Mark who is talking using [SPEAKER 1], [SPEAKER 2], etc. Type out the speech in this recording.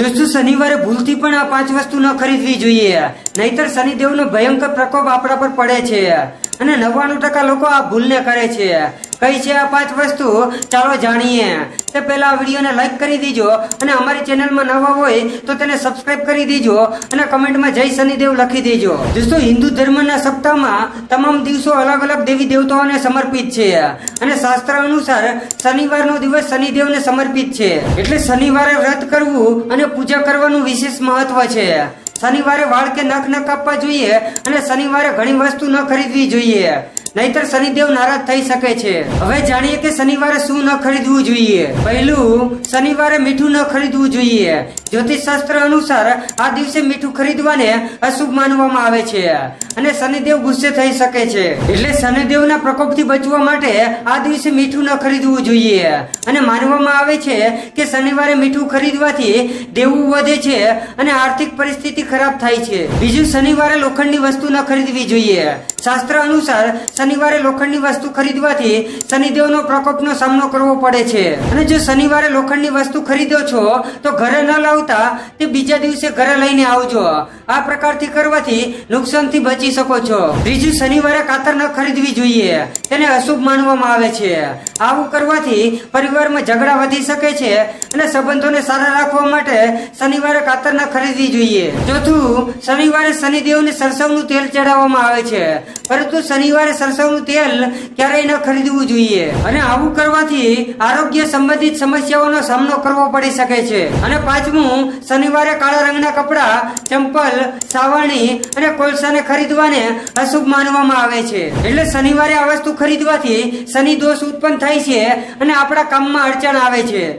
[SPEAKER 1] દોસ્તો, શનિવારે ભૂલથી પણ આ પાંચ વસ્તુ ન ખરીદવી જોઈએ. નહીતર શનિદેવનો ભયંકર પ્રકોપ આપણા પર પડે છે. અને નવ્વાણું ટકા લોકો આ ભૂલને કરે છે. કઈ છે આ પાંચ વસ્તુ? ચાલો જાણીએ. તે પહેલા વિડીયોને લાઈક કરી દેજો અને અમારી ચેનલમાં નવા હોય તો તેને સબસ્ક્રાઇબ કરી દેજો અને કમેન્ટમાં જય શનિદેવ લખી દેજો. દોસ્તો, હિન્દુ ધર્મના સપ્તાહમાં તમામ દિવસો અલગ અલગ દેવી દેવતાઓને સમર્પિત છે અને શાસ્ત્ર અનુસાર શનિવારનો દિવસ શનિદેવને સમર્પિત છે. એટલે શનિવારે વ્રત કરવું અને પૂજા કરવાનું વિશેષ મહત્વ છે. શનિવારે વાળ કે નખ ન કાપવા જોઈએ અને શનિવારે ઘણી વસ્તુ ન ખરીદવી જોઈએ. નહીતર શનિદેવ નારાજ થઈ શકે છે. હવે જાણીએ કે શનિવારે શું ન ખરીદવું જોઈએ. પહેલું, શનિવારે મીઠું ન ખરીદવું જોઈએ. જ્યોતિષ શાસ્ત્ર અનુસાર આ દિવસે મીઠું ખરીદવાને અશુભ માનવામાં આવે છે અને શનિદેવ ગુસ્સે થઈ શકે છે. એટલે શનિદેવના પ્રકોપથી બચવા માટે આ દિવસે મીઠું ન ખરીદવું જોઈએ. અને માનવામાં આવે છે કે શનિવારે મીઠું ખરીદવાથી દેવું વધે છે અને આર્થિક પરિસ્થિતિ ખરાબ થાય છે. બીજું, શનિવારે લોખંડની વસ્તુ ન ખરીદવી જોઈએ. શાસ્ત્ર અનુસાર શનિવારે લોખંડની વસ્તુ ખરીદવાથી શનિદેવનો પ્રકોપનો સામનો કરવો પડે છે. અને જો શનિવારે લોખંડની વસ્તુ ખરીદો છો, તો ઘરે ન લાવતા તે બીજા દિવસે ઘરે લઈને આવજો. આ પ્રકારથી કરવાથી નુકસાનથી બચી શકો છો. ત્રીજું, શનિવારે કાતર ન ખરીદવી જોઈએ. તેને અશુભ માનવામાં આવે છે. આવું કરવાથી પરિવારમાં ઝઘડા વધી શકે છે અને સંબંધોને સારા રાખવા માટે શનિવારે કાતર ન ખરીદવી જોઈએ. ચોથું, શનિવારે શનિદેવને સરસવનું તેલ ચડાવવામાં આવે છે. પરંતુ શનિવારે સરસવનું તેલ ક્યારેય ન ખરીદવું જોઈએ. અને આવું કરવાથી આરોગ્ય સંબંધિત સમસ્યાઓનો સામનો કરવો પડી શકે છે. અને પાંચમું, શનિવારે કાળા રંગના કપડાં, ચંપલ, સાવરણી અને કોલસાને ખરીદવાને અશુભ માનવામાં આવે છે. એટલે શનિવારે આ વસ્તુ ખરીદવાથી શનિ દોષ ઉત્પન્ન થાય છે અને આપણા કામમાં અડચણ આવે છે.